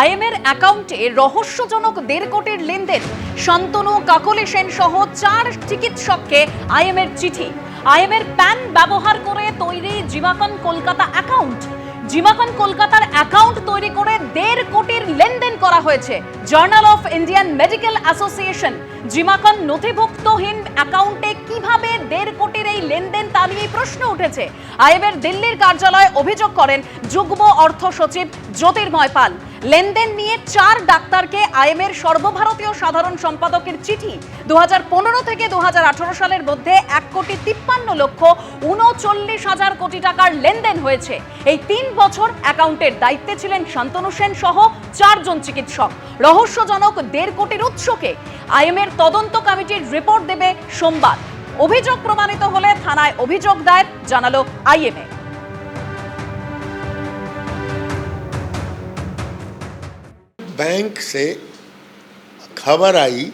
আইএমের অ্যাকাউন্টে রহস্যজনক দেড় কোটির লেনদেন। শান্তনু কাকলি সেন সহ চার চিকিৎসককে আইএমের চিঠি। আইএমের প্যান ব্যবহার করে তৈরি জিমাকন কলকাতা অ্যাকাউন্ট। জিমাকন কলকাতার অ্যাকাউন্ট তৈরি করে দেড় কোটির লেনদেন করা হয়েছে। Journal of Indian medical association. জিমাকন নথিভুক্তহীন অ্যাকাউন্টে কীভাবে দেড় কোটির এই লেনদেন তা নিয়ে প্রশ্ন উঠেছে। আইএমের দিল্লির কার্যালয়ে অভিযোগ করেন যুগ্ম অর্থ সচিব জ্যোতির্ময় পাল। লেনদেন নিয়ে চার ডাক্তারকে আইএমের সর্বভারতীয় সাধারণ সম্পাদকের চিঠি। দু হাজার পনেরো থেকে দু হাজার আঠারো সালের মধ্যে এক কোটি তিপ্পান্ন লক্ষ উনচল্লিশ হাজার কোটি টাকার লেনদেন হয়েছে। এই তিন বছর অ্যাকাউন্টের দায়িত্বে ছিলেন শান্তনু সেন সহ চারজন চিকিৎসক। রহস্যজনক দেড় কোটির উৎসকে আইএমের তদন্ত কমিটির রিপোর্ট দেবে সোমবার। অভিযোগ প্রমাণিত হলে থানায় অভিযোগ দায়ের, জানালো আইএমএ। बैंक से खबर आई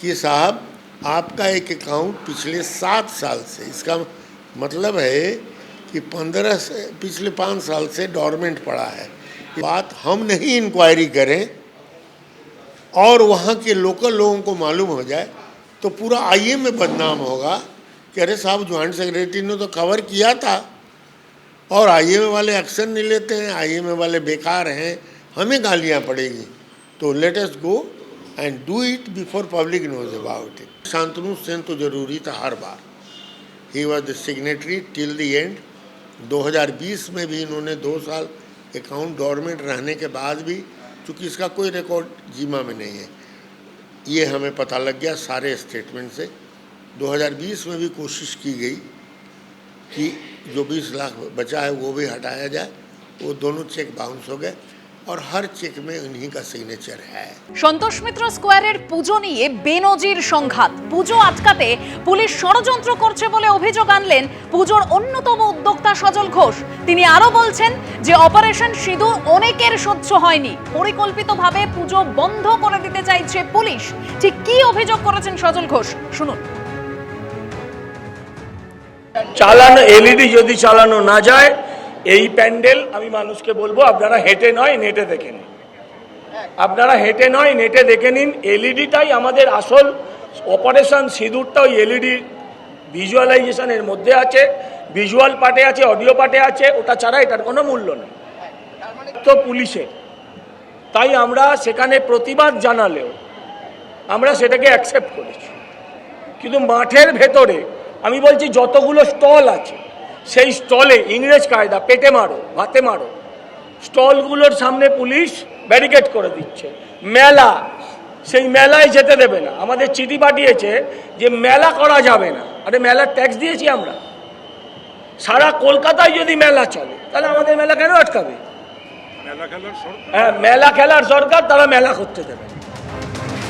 कि साहब, आपका एक अकाउंट पिछले सात साल से, इसका मतलब है कि पंद्रह से, पिछले पाँच साल से डॉर्मेंट पड़ा है। बात हम नहीं इंक्वायरी करें और वहाँ के लोकल लोगों को मालूम हो जाए तो पूरा आईए में बदनाम होगा कि अरे साहब ज्वाइंट सेक्रेटरी ने तो कवर किया था और आईएमए वाले एक्शन नहीं लेते हैं आईएमए वाले बेकार हैं। हमें गालियाँ पड़ेगी। तो let go and do it before public knows about it Shantanu Sen तो ज़रूरी था हर बार। He was the signatory till the end 2020 में भी इन्होंने दो साल अकाउंट गवर्नमेंट रहने के बाद भी, चूँकि इसका कोई रिकॉर्ड जीमा में नहीं है, ये हमें पता लग गया सारे स्टेटमेंट से। 2020 में भी कोशिश की गई कि जो 20 लाख बचा है वो भी हटाया जाए, वो दोनों चेक बाउंस हो गए। और हर चेक में उन्हीं का सिग्नेचर है সন্তোষ মিত্র স্কোয়ারের পুজো নিয়ে বেনজির সংঘাত পুজো আটকাতে পুলিশ ষড়যন্ত্র করছে বলে অভিযোগ আনলেন পুজোর অন্যতম উদ্যোক্তা সজল ঘোষ তিনি আরো বলছেন যে অপারেশন সিঁদুর অনেকের সহ্য হয়নি পরিকল্পিতভাবে পুজো বন্ধ করে দিতে চাইছে পুলিশ ঠিক কি অভিযোগ করেছেন সজল ঘোষ শুনুন চালানো এলইডি যদি চালানো না যায় এই প্যান্ডেল আমি মানুষকে বলব, আপনারা হেঁটে নয়, নেটে দেখে নিন। আপনারা হেঁটে নয়, নেটে দেখে নিন, এলইডিটাই আমাদের আসল অপারেশন সিঁদুরটা, ওই এলইডি ভিজুয়ালাইজেশনের মধ্যে আছে। ভিজুয়াল পার্টে আছে, অডিও পার্টে আছে, ওটা ছাড়া এটার কোনো মূল্য নেই। তো পুলিশের। তাই আমরা সেখানে প্রতিবাদ জানালেও আমরা সেটাকে অ্যাকসেপ্ট করেছি। কিন্তু মাঠের ভেতরে, আমি বলছি যতগুলো স্টল আছে সেই স্টলে ইংরেজ কায়দা পেটে মারো ভাতে মারো। স্টলগুলোর সামনে পুলিশ ব্যারিকেড করে দিচ্ছে। মেলা সেই মেলায় যেতে দেবে না। আমাদের চিঠি পাঠিয়েছে যে মেলা করা যাবে না। আরে মেলার ট্যাক্স দিয়েছি আমরা। সারা কলকাতায় যদি মেলা চলে তাহলে আমাদের মেলা কেন আটকাবে? হ্যাঁ মেলা খেলার সরকার তারা মেলা করতে দেবে। না।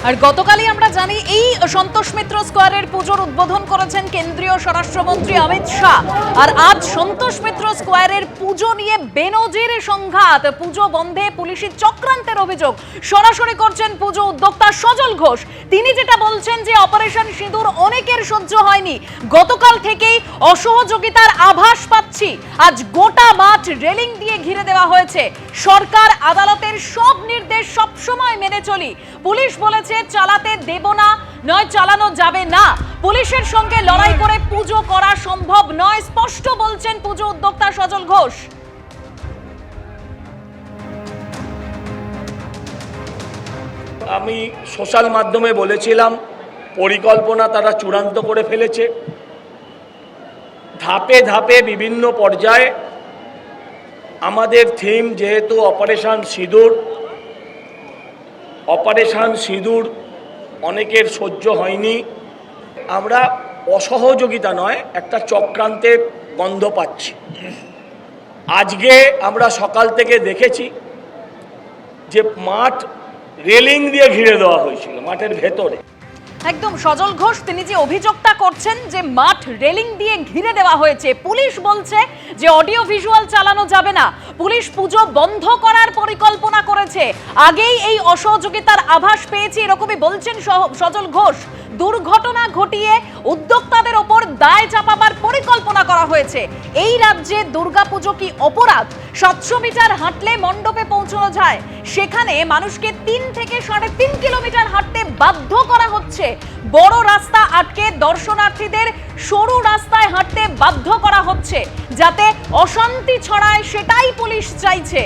আর গতকালই আমরা জানি এই সন্তোষ মিত্র স্কোয়ারের পুজোর উদ্বোধন করেছেন কেন্দ্রীয় স্বরাষ্ট্রমন্ত্রী অমিত শাহ। আর আজ সন্তোষ মিত্র স্কোয়ারের পুজো নিয়ে বেনজির সংঘাত, পুজো বন্ধে পুলিশি চক্রান্তের অভিযোগ। সরাসরি করছেন পুজো উদ্যোক্তা সজল ঘোষ। তিনি যেটা বলছেন যে অপারেশন সিঁদুর অনেকের সহ্য হয়নি। গতকাল থেকেই অসহযোগিতার আভাস পাচ্ছি। আজ গোটা মাঠ রেলিং দিয়ে ঘিরে দেওয়া হয়েছে। সরকার, আদালতের সব নির্দেশ সবসময় মেনে চলি। পুলিশ বলেছে চালাতে দেব না, নয় চালানো যাবে না। পুলিশের সঙ্গে লড়াই করে পুজো করা সম্ভব নয়, স্পষ্ট বলছেন পুজো উদ্যোক্তা সজল ঘোষ। আমি সোশ্যাল মাধ্যমে বলেছিলাম, পরিকল্পনা তারা চূড়ান্ত করে ফেলেছে। ধাপে ধাপে বিভিন্ন পর্যায়ে আমাদের থিম যেহেতু অপারেশন সিঁদুর অপারেশন সিঁদুর অনেকের সহ্য হয়নি। আমরা অসহযোগিতা নয়, একটা চক্রান্তের গন্ধ পাচ্ছি। আজকে আমরা সকাল থেকে দেখেছি যে মাঠ রেলিং দিয়ে ঘিরে দেওয়া হয়েছিল, মাঠের ভেতরে। একদম সজল ঘোষ, তিনি যে অভিযোগটা করছেন যে মাঠ রেলিং দিয়ে ঘিরে দেওয়া হয়েছে, পুলিশ বলছে যে অডিও ভিজুয়াল চালানো যাবে না। পুলিশ পুজো বন্ধ করার পরিকল্পনা করেছে। আগেই এই অসহযোগিতার আভাস পেয়েছি, এরকমই বলছেন সজল ঘোষ। দুর্ঘটনা ঘটিয়ে উদ্যোক্তাদের ওপর দায় চাপাবার পরিকল্পনা করা হয়েছে। এই রাজ্যে দুর্গাপুজো কি অপরাধ? সাতশো মিটার হাঁটলে মণ্ডপে পৌঁছানো যায়। সেখানে মানুষকে তিন থেকে সাড়ে তিন কিলোমিটার হাঁটতে বাধ্য করা হচ্ছে। বড় রাস্তা আটকে দর্শনার্থীদের সরু রাস্তায় হাঁটতে বাধ্য করা হচ্ছে। যাতে অশান্তি ছড়ায় সেটাই পুলিশ চাইছে।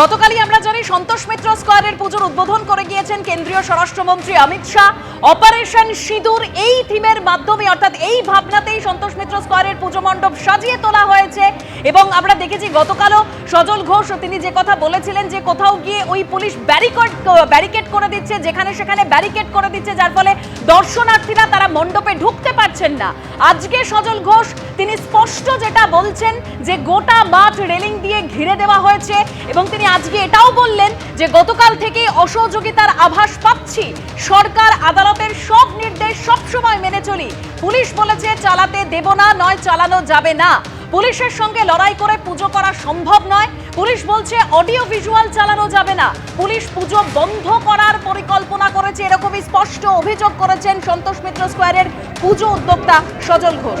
গতকালই আমরা জানি সন্তোষ মিত্র স্কোয়ারের পুজোর উদ্বোধন করে গিয়েছেন কেন্দ্রীয় স্বরাষ্ট্রমন্ত্রী অমিত শাহ। অপারেশন সিঁদুর এই থিমের মাধ্যমে, অর্থাৎ এই ভাবনাতেই সন্তোষ মিত্র স্কোয়ারের পুজো মণ্ডপ সাজিয়ে তোলা হয়েছে। এবং আমরা দেখেছি গতকালও সজল ঘোষ, তিনি যে কথা বলেছিলেন যে কোথাও গিয়ে ওই পুলিশ ব্যারিকেড ব্যারিকেড করে দিচ্ছে, যেখানে সেখানে ব্যারিকেড করে দিচ্ছে, যার ফলে দর্শনার্থীরা তারা মণ্ডপে ঢুকতে পারছেন না। আজকে সজল ঘোষ, তিনি স্পষ্ট যেটা বলছেন যে গোটা মাঠ রেলিং দিয়ে ঘিরে দেওয়া হয়েছে এবং তিনি আজকে এটাও বললেন যে গতকাল থেকে অসহযোগিতার আভাস পাচ্ছি। সরকার, আদালতের সব নির্দেশ সবসময় মেনে চলি। পুলিশ বলেছে, চালাতে দেব না, নয় চালানো যাবে না। পুলিশের সঙ্গে লড়াই করে পুজো করা সম্ভব নয়। পুলিশ বলছে, অডিও ভিজুয়াল চালানো যাবে না। পুলিশ পুজো বন্ধ করার পরিকল্পনা করেছে। এরকমই স্পষ্ট অভিযোগ করেছেন সন্তোষ মিত্র স্কোয়ারের পুজো উদ্যোক্তা সজল ঘোষ।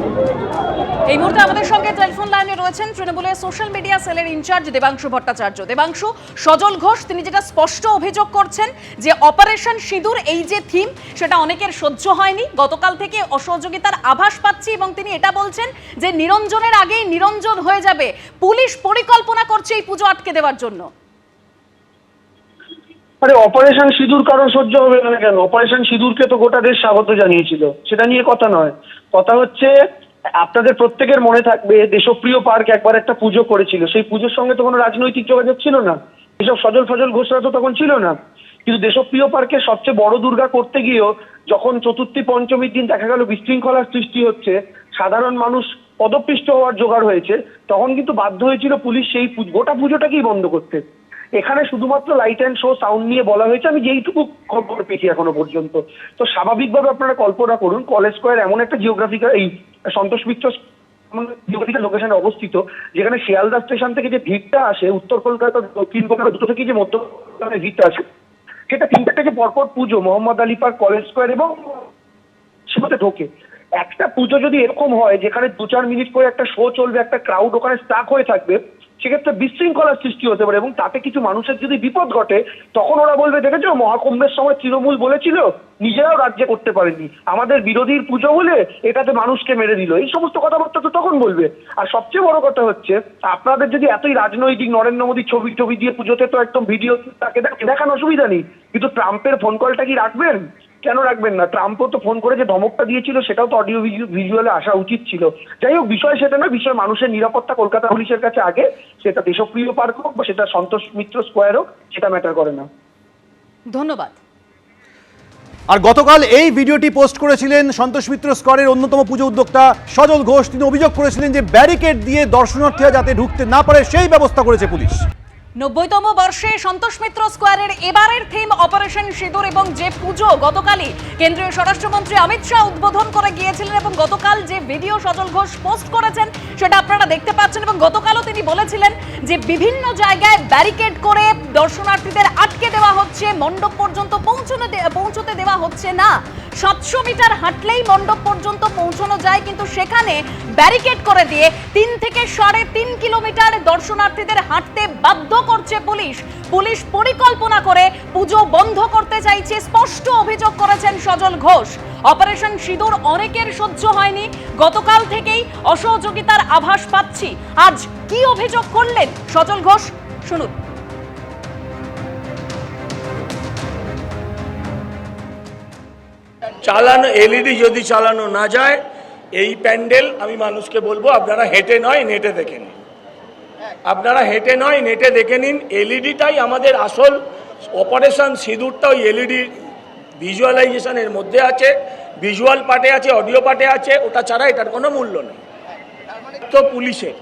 এই মুহূর্তে আমাদের সঙ্গে টেলিফোন লাইনে রয়েছেন তৃণমূলের সোশ্যাল মিডিয়া সেলের ইনচার্জ দেবাংশু ভট্টাচার্য। দেবাংশু, সজল ঘোষ, তিনি যেটা স্পষ্ট অভিযোগ করছেন যে অপারেশন সিঁদুর, এই যে থিম, সেটা অনেকের সহ্য হয়নি। গতকাল থেকে অসহযোগিতার আভাস পাচ্ছি এবং তিনি এটা বলছেন যে নিরঞ্জনের আগেই নিরঞ্জন হয়ে যাবে। পুলিশ পরিকল্পনা করছে এই পুজো আটকে দেওয়ার জন্য। আরে, অপারেশন সিঁদুর কারও সহ্য হবে না কেন? অপারেশন সিঁদুরকে তো গোটা দেশ স্বাগত জানিয়েছিল। সেটা নিয়ে কথা নয়। কথা হচ্ছে আপনাদের প্রত্যেকের মনে থাকবে দেশপ্রিয় পার্ক একবার একটা পুজো করেছিল। সেই পুজোর সঙ্গে তো কোনো রাজনৈতিক যোগাযোগ ছিল না। এসব সজল ফজল ঘোষরা তো তখন ছিল না। কিন্তু দেশপ্রিয় পার্কে সবচেয়ে বড় দুর্গা করতে গিয়েও যখন চতুর্থী পঞ্চমীর দিন দেখা গেল বিশৃঙ্খলার সৃষ্টি হচ্ছে, সাধারণ মানুষ পদপিষ্ট হওয়ার জোগাড় হয়েছে, তখন কিন্তু বাধ্য হয়েছিল পুলিশ সেই গোটা পুজোটাকেই বন্ধ করতে। এখানে শুধুমাত্র লাইট অ্যান্ড শো সাউন্ড নিয়ে বলা হয়েছে, আমি যেইটুকু খবর পেয়েছি এখনও পর্যন্ত। তো স্বাভাবিকভাবে আপনারা কল্পনা করুন, কলেজ স্কোয়ার এমন একটা জিওগ্রাফিক্যাল এই সন্তোষ মিত্র লোকেশনে অবস্থিত, যেখানে শিয়ালদা স্টেশন থেকে যে ভিড়টা আসে, উত্তর কলকাতা, দক্ষিণ কলকাতা দুটো থেকে যে মধ্য ভিড়টা আসে, সেটা তিনটা থেকে পরপর পুজো, Mohammad Ali park, college square এবং সেটাতে ঢোকে। একটা পুজো যদি এরকম হয়, যেখানে দু চার মিনিট করে একটা শো চলবে, একটা ক্রাউড ওখানে স্টাক হয়ে থাকবে সেক্ষেত্রে বিশৃঙ্খলার সৃষ্টি হতে পারে এবং তাতে কিছু মানুষের যদি বিপদ ঘটে, তখন ওরা বলবে, দেখেছ, মহাকুম্ভের সময় তৃণমূল বলেছিল, নিজেরাও রাজ্যে করতে পারেনি আমাদের বিরোধীর পুজো বলে এটাতে মানুষকে মেরে দিল। এই সমস্ত কথাবার্তা তো তখন বলবে। আর সবচেয়ে বড় কথা হচ্ছে, আপনাদের যদি এতই রাজনৈতিক নরেন্দ্র মোদী ছবি ছবি দিয়ে পুজোতে তো একদম ভিডিও তাকে দেখ- দেখানো অসুবিধা নেই। কিন্তু ট্রাম্পের ফোন কলটা কি রাখবেন? কেন রাখবেন না? ট্রাম্পও তো ফোন করে যে ধমকটা দিয়েছিল সেটাও তো অডিও ভিজুয়ালে আসা উচিত ছিল। যাই হোক বিষয় সেটা না বিষয় মানুষের নিরাপত্তা কলকাতা পুলিশের কাছে আগে সেটা দেশপ্রিয় পার্ক হোক বা সেটা সন্তোষ মিত্র স্কোয়ার হোক সেটা ম্যাটার করে না। ধন্যবাদ। আর গতকাল এই ভিডিওটি পোস্ট করেছিলেন সন্তোষ মিত্র স্কোয়ারের অন্যতম পুজো উদ্যোক্তা সজল ঘোষ। তিনি অভিযোগ করেছিলেন যে ব্যারিকেড দিয়ে দর্শনার্থীরা যাতে ঢুকতে না পারে সেই ব্যবস্থা করেছে পুলিশ। নব্বইতম বর্ষে সন্তোষ মিত্র স্কোয়ারের এবারের থিম অপারেশন সিঁদুর এবং যে পুজো গতকালই কেন্দ্রীয় স্বরাষ্ট্রমন্ত্রী অমিত শাহ উদ্বোধন করে গিয়েছিলেন এবং গতকাল যে ভিডিও সজল ঘোষ পোস্ট করেছেন, সেটা আপনারা দেখতে পাচ্ছেন এবং গতকালও তিনি বলেছিলেন যে বিভিন্ন জায়গায় ব্যারিকেড করে দর্শনার্থীদের আটকে দেওয়া হচ্ছে, মণ্ডপ পর্যন্ত পৌঁছানো পৌঁছতে দেওয়া হচ্ছে না। সাতশো মিটার হাঁটলেই মণ্ডপ পর্যন্ত পৌঁছানো যায়, কিন্তু সেখানে ব্যারিকেড করে দিয়ে তিন থেকে সাড়ে তিন কিলোমিটার দর্শনার্থীদের হাঁটতে বাধ্য করছে পুলিশ। পুলিশ পরিকল্পনা করে পুজো বন্ধ করতে চাইছে, স্পষ্ট অভিযোগ করেছেন সজল ঘোষ। অপারেশন সিঁদুর অনেকের সহ্য হয়নি। গতকাল থেকেই অসহযোগিতার আভাস পাচ্ছি। আজ কি অভিযোগ করলেন সজল ঘোষ? শুনুন। চালানো, এলইডি যদি চালানো না যায়, এই প্যান্ডেল আমি মানুষকে বলব, আপনারা হেঁটে নয়, নেটে দেখে নিন। আপনারা হেঁটে নয়, নেটে দেখে নিন। এলইডিটাই আমাদের আসল অপারেশন সিঁদুরটা ওই এলইডি ভিজুয়ালাইজেশনের মধ্যে আছে। ভিজুয়াল পার্টে আছে অডিও পার্টে আছে, ওটা ছাড়া এটার কোনো মূল্য নেই। তো পুলিশের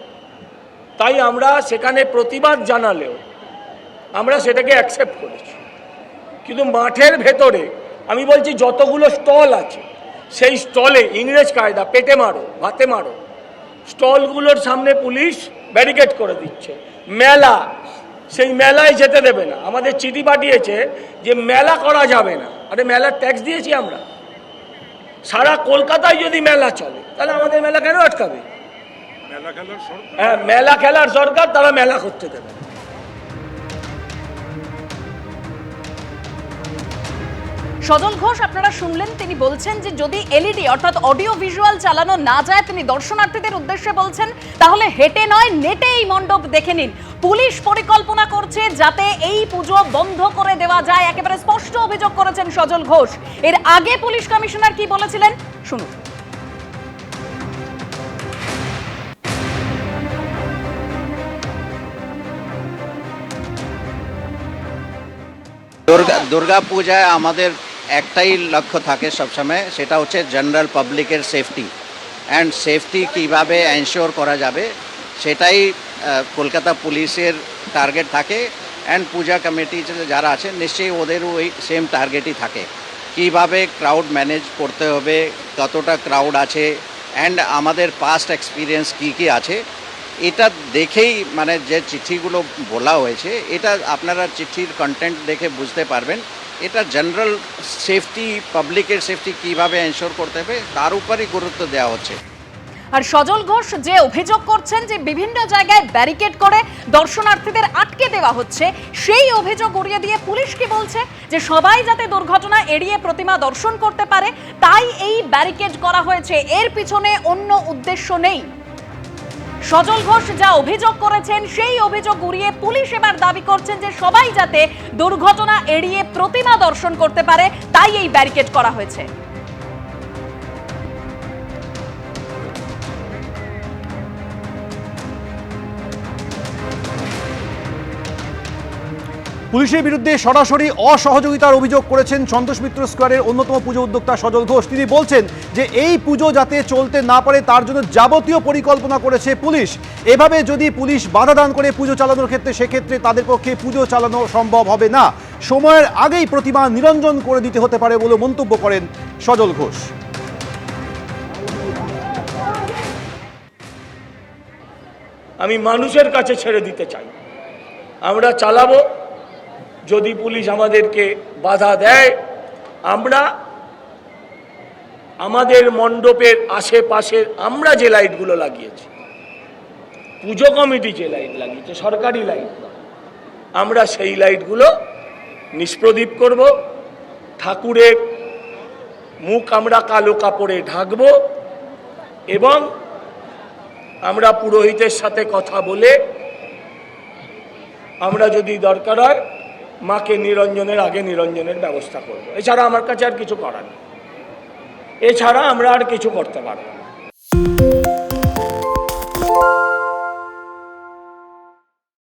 তাই আমরা সেখানে প্রতিবাদ জানালেও আমরা সেটাকে অ্যাকসেপ্ট করেছি। কিন্তু মাঠের ভেতরে, আমি বলছি যতগুলো স্টল আছে, সেই স্টলে ইংরেজ কায়দা, পেটে মারো, ভাতে মারো। স্টলগুলোর সামনে পুলিশ ব্যারিকেড করে দিচ্ছে। মেলা সেই মেলায় যেতে দেবে না। আমাদের চিঠি পাঠিয়েছে যে মেলা করা যাবে না। আরে মেলার ট্যাক্স দিয়েছি আমরা। সারা কলকাতায় যদি মেলা চলে তাহলে আমাদের মেলা কেন আটকাবে? হ্যাঁ মেলা খেলার সরকার তারা মেলা করতে দেবে না। সজল ঘোষ, আপনারা শুনলেন, তিনি বলছেন যে যদি এলইডি অর্থাৎ অডিও ভিজুয়াল চালানো না যায়, তিনি দর্শনার্থীদের উদ্দেশ্যে বলছেন, তাহলে হেঁটে নয় নেটে এই মণ্ডপ দেখে নিন। পুলিশ পরিকল্পনা করছে যাতে এই পুজো বন্ধ করে দেওয়া যায়। একেবারে স্পষ্ট অভিযোগ করেছেন সজল ঘোষ। এর আগে পুলিশ কমিশনার কি বলেছিলেন? শুনুন। দুর্গা পূজায় আমাদের একটাই লক্ষ্য থাকে সবসময়, সেটা হচ্ছে জেনারেল পাবলিকের সেফটি অ্যান্ড সেফটি কীভাবে এনশিওর করা যাবে, সেটাই কলকাতা পুলিশের টার্গেট থাকে অ্যান্ড পূজা কমিটি যারা আছে, নিশ্চয়ই ওদেরও ওই সেম টার্গেটই থাকে। কীভাবে ক্রাউড ম্যানেজ করতে হবে, কতটা ক্রাউড আছে অ্যান্ড আমাদের পাস্ট এক্সপিরিয়েন্স কী কী আছে, এটা দেখেই মানে যে চিঠিগুলো বলা হয়েছে, এটা আপনারা চিঠির কন্টেন্ট দেখে বুঝতে পারবেন। এটা জেনারেল সেফটি পাবলিকের সেফটি কীভাবে এনশোর করতে হবে, তার উপরই গুরুত্ব দেওয়া হচ্ছে। আর সজল ঘোষ যে অভিযোগ করছেন যে বিভিন্ন জায়গায় ব্যারিকেড করে দর্শনার্থীদের আটকে দেওয়া হচ্ছে, সেই অভিযোগ উড়িয়ে দিয়ে পুলিশ কি বলছে? যে সবাই যাতে দুর্ঘটনা এড়িয়ে প্রতিমা দর্শন করতে পারে, তাই এই ব্যারিকেড করা হয়েছে। এর পিছনে অন্য উদ্দেশ্য নেই। সজল ঘোষ যা অভিযোগ করেছেন, সেই অভিযোগ উড়িয়ে পুলিশ এবার দাবি করছেন যে সবাই যাতে দুর্ঘটনা এড়িয়ে প্রতিমা দর্শন করতে পারে, তাই এই ব্যারিকেড করা হয়েছে। পুলিশের বিরুদ্ধে সরাসরি অসহযোগিতার অভিযোগ করেছেন সন্তোষ মিত্র স্কোয়ারের অন্যতম পুজো উদ্যোক্তা সজল ঘোষ। তিনি বলছেন যে এই পুজো যাতে চলতে না পারে, তার জন্য যাবতীয় পরিকল্পনা করেছে পুলিশ। এভাবে যদি পুলিশ বাধা দান করে পুজো চালানোর ক্ষেত্রে, সেক্ষেত্রে তাদের পক্ষে পুজো চালানো সম্ভব হবে না। সময়ের আগেই প্রতিমা নিরঞ্জন করে দিতে হতে পারে বলে মন্তব্য করেন সজল ঘোষ। আমি মানুষের কাছে ছেড়ে দিতে চাই। আমরা চালাবো যদি পুলিশ আমাদেরকে বাধা দেয়, আমরা আমাদের মণ্ডপের আশেপাশের আমরা যে লাইটগুলো লাগিয়েছি, পুজো কমিটি যে লাইট লাগিয়েছে, সরকারি লাইট আমরা সেই লাইটগুলো নিষ্প্রদীপ করব, ঠাকুরের মুখ আমরা কালো কাপড়ে ঢাকবো এবং আমরা পুরোহিতের সাথে কথা বলে আমরা যদি দরকার হয় মাকে নিরঞ্জনের আগে নিরঞ্জনের ব্যবস্থা করব। এছাড়া আমার কাছে আর কিছু করার নেই। এছাড়া আমরা আর কিছু করতে পারব না।